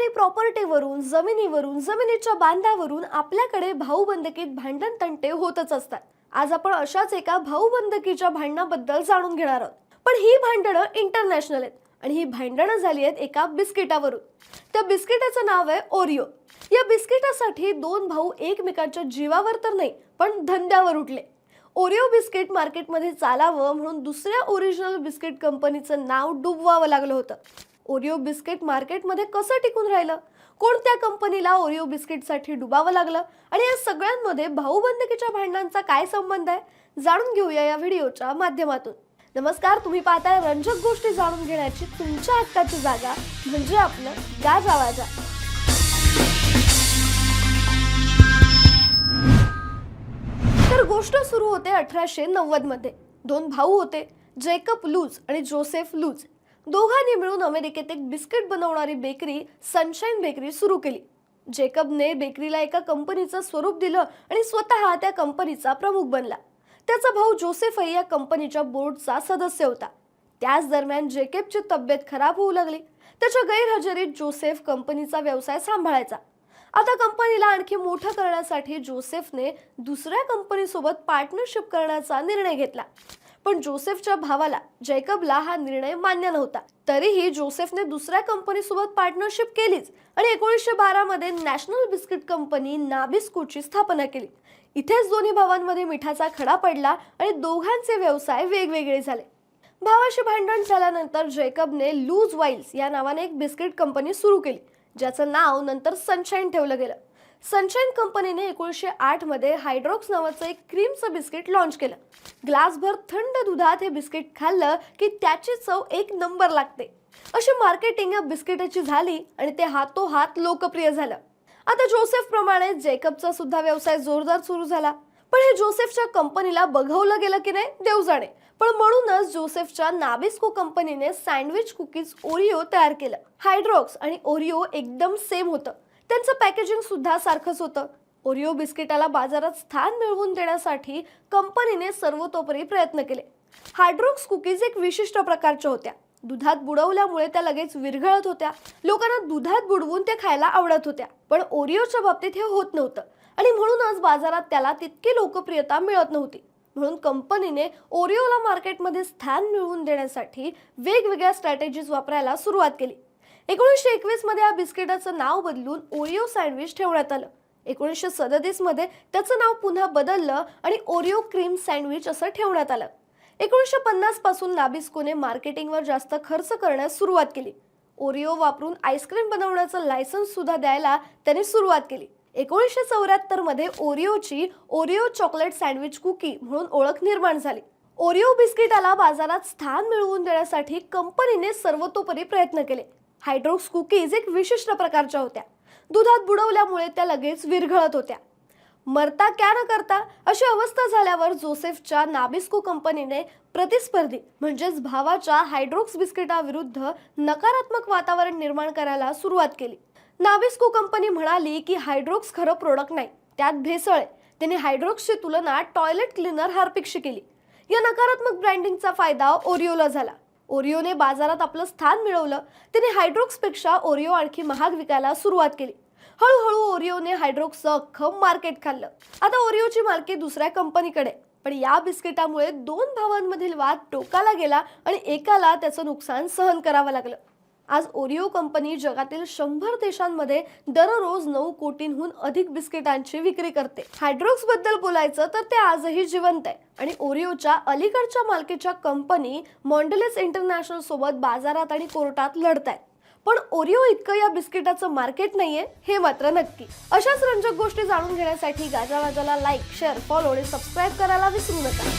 सरकारी प्रॉपर्टीवरून जमिनीवरून जमिनीच्या बांधावरून आपल्याकडे भाऊबंदकीत भांडण तंटे होतच असतात. आज आपण अशाच एका भाऊबंदकीच्या भांडणाबद्दल जाणून घेणार आहोत. पण ही भांडणं इंटरनॅशनल आहेत आणि ही भांडणं झाली आहेत एका बिस्किटावरून. त्या बिस्किटाचं नाव आहे ओरिओ या बिस्किटासाठी दोन भाऊ एकमेकांच्या जीवावर तर नाही पण धंद्यावर उठले. ओरिओ बिस्किट मार्केटमध्ये चालावं म्हणून दुसऱ्या ओरिजिनल बिस्किट कंपनीचं नाव डुबवावं लागलं होतं. ओरिओ बिस्किट मार्केटमध्ये कसं टिकून राहिलं? कोणत्या कंपनीला ओरिओ बिस्किटसाठी डुबावं लागलं? आणि या सगळ्यांमध्ये भाऊबंदकीच्या भांडणांचा काय संबंध आहे? जाणून घेऊया या व्हिडिओच्या माध्यमातून. नमस्कार तुम्ही पाहताय रंजक गोष्टी जाणून घेण्याची तुमच्या हक्काची जागा म्हणजे आपलं गाज आवाजा तर गोष्ट सुरू होते अठराशे नव्वदमध्ये. दोन भाऊ होते जेकब लूज आणि जोसेफ लूज. दोघांनी मिळून अमेरिकेत एक बिस्किट बनवणारी बेकरी सनशाईन बेकरी सुरू केली. जेकबने बेकरीला एका कंपनीचं स्वरूप दिलं आणि स्वतः त्या कंपनीचा प्रमुख बनला. त्याचा भाऊ जोसेफही या कंपनीच्या बोर्डचा सदस्य होता. त्याच दरम्यान जेकेबची तब्येत खराब होऊ लागली. त्याच्या गैरहजेरीत जोसेफ कंपनीचा व्यवसाय सांभाळायचा. आता कंपनीला आणखी मोठं करण्यासाठी जोसेफने दुसऱ्या कंपनीसोबत पार्टनरशिप करण्याचा निर्णय घेतला. पण जोसेफच्या भावाला जैकबला हा निर्णय मान्य नव्हता. तरीही जोसेफने दुसऱ्या कंपनीसोबत पार्टनरशिप केलीच आणि एकोणीसशे बारामध्ये नॅशनल बिस्किट कंपनी नाबिस्कोची स्थापना केली. इथेच दोन्ही भावांमध्ये मिठाचा खडा पडला आणि दोघांचे व्यवसाय वेगवेगळे झाले. भावाशी भांडण झाल्यानंतर जैकबने लूज वाईल्स या नावाने एक बिस्किट कंपनी सुरू केली ज्याचं नाव नंतर सनशाईन ठेवलं गेलं. सनशाईन कंपनीने एकोणीसशे आठमध्ये हायड्रॉक्स नावाचं एक क्रीमचं बिस्किट लॉन्च केलं. ग्लासभर थंड दुधात हे बिस्किट खाल्लं की त्याची चव एक नंबर लागते. अशी मार्केटिंग या बिस्किटाची झाली आणि ते हातोहात लोकप्रिय झालं. आता जोसेफ प्रमाणे जेकबचा सुद्धा व्यवसाय जोरदार सुरू झाला. पण हे जोसेफच्या कंपनीला बघवलं गेलं की नाही देव जाणे. पण म्हणूनच जोसेफच्या नाबिस्को कंपनीने सँडविच कुकीज ओरिओ तयार केलं. हायड्रॉक्स आणि ओरिओ एकदम सेम होतं. त्यांचं पॅकेजिंग सुद्धा सारखंच होतं. ओरिओ बिस्किटाला बाजारात स्थान मिळवून देण्यासाठी कंपनीने सर्वतोपरी प्रयत्न केले. हायड्रॉक्स कुकीज एक विशिष्ट प्रकारच्या होत्या. दुधात बुडवल्यामुळे त्या लगेच विरघळत होत्या. लोकांना दुधात बुडवून त्या खायला आवडत होत्या. पण ओरिओच्या बाबतीत हे होत नव्हतं. आणि म्हणूनच बाजारात त्याला तितकी लोकप्रियता मिळत नव्हती. म्हणून कंपनीने ओरिओला मार्केटमध्ये स्थान मिळवून देण्यासाठी वेगवेगळ्या स्ट्रॅटेजीज वापरायला सुरुवात केली. एकोणीसशे एकवीसमध्ये या बिस्किटाचं नाव बदलून ओरिओ सँडविच ठेवण्यात आलं. एकोणीसशे सदतीसमध्ये त्याचं नाव पुन्हा बदललं आणि ओरिओ क्रीम सँडविच असं ठेवण्यात आलं. एकोणीसशे पन्नासपासून नाबिस्कोने मार्केटिंगवर जास्त खर्च करण्यास सुरुवात केली. ओरिओ वापरून आईस्क्रीम बनवण्याचं लायसन्स सुद्धा द्यायला त्यांनी सुरुवात केली. एकोणीसशे चौऱ्याहत्तरमध्ये ओरिओची ओरिओ चॉकलेट सँडविच कुकी म्हणून ओळख निर्माण झाली. ओरिओ बिस्किटाला बाजारात स्थान मिळवून देण्यासाठी कंपनीने सर्वतोपरी प्रयत्न केले. हायड्रोक्स कुकीज एक विशिष्ट प्रकारच्या होत्या. दुधात बुडवल्यामुळे त्या लगेच विरघळत होत्या. मरता क्या न करता अशी अवस्था झाल्यावर जोसेफच्या नाबिस्को कंपनीने प्रतिस्पर्धी म्हणजेच भावाच्या हायड्रोक्स बिस्किटाविरुद्ध नकारात्मक वातावरण निर्माण करायला सुरुवात केली. नाबिस्को कंपनी म्हणाली की हायड्रोक्स खरं प्रोडक्ट नाही त्यात भेसळ आहे. त्याने हायड्रोक्सची तुलना टॉयलेट क्लीनर हार्पिकशी केली. या नकारात्मक ब्रँडिंगचा फायदा ओरिओला झाला. ओरिओने बाजारात आपलं स्थान मिळवलं. त्याने हायड्रोक्सपेक्षा ओरिओ आणखी महाग विकायला सुरुवात केली. हळूहळू ओरिओने हायड्रोक्सचं अख्खं मार्केट खाल्लं. आता ओरिओची मालकी दुसऱ्या कंपनीकडे. पण या बिस्किटामुळे दोन भावांमधील वाद टोकाला गेला आणि एकाला त्याचं नुकसान सहन करावं लागलं. आज ओरिओ कंपनी जगातील शंभर देशांमध्ये दररोज नऊ कोटींहून अधिक बिस्किटांची विक्री करते. हायड्रोक्सबद्दल बोलायचं तर ते आजही जिवंत आहे. आणि ओरिओच्या अलीकडच्या मालकीच्या कंपनी मॉन्डलेस इंटरनॅशनल सोबत बाजारात आणि कोर्टात लढत आहेत पण ओरिओ इतकं या बिस्किटाचं मार्केट नाहीये हे मात्र नक्की. अशाच रंजक गोष्टी जाणून घेण्यासाठी गाजावाजाला लाईक शेअर फॉलो आणि सबस्क्राईब करायला विसरू नका.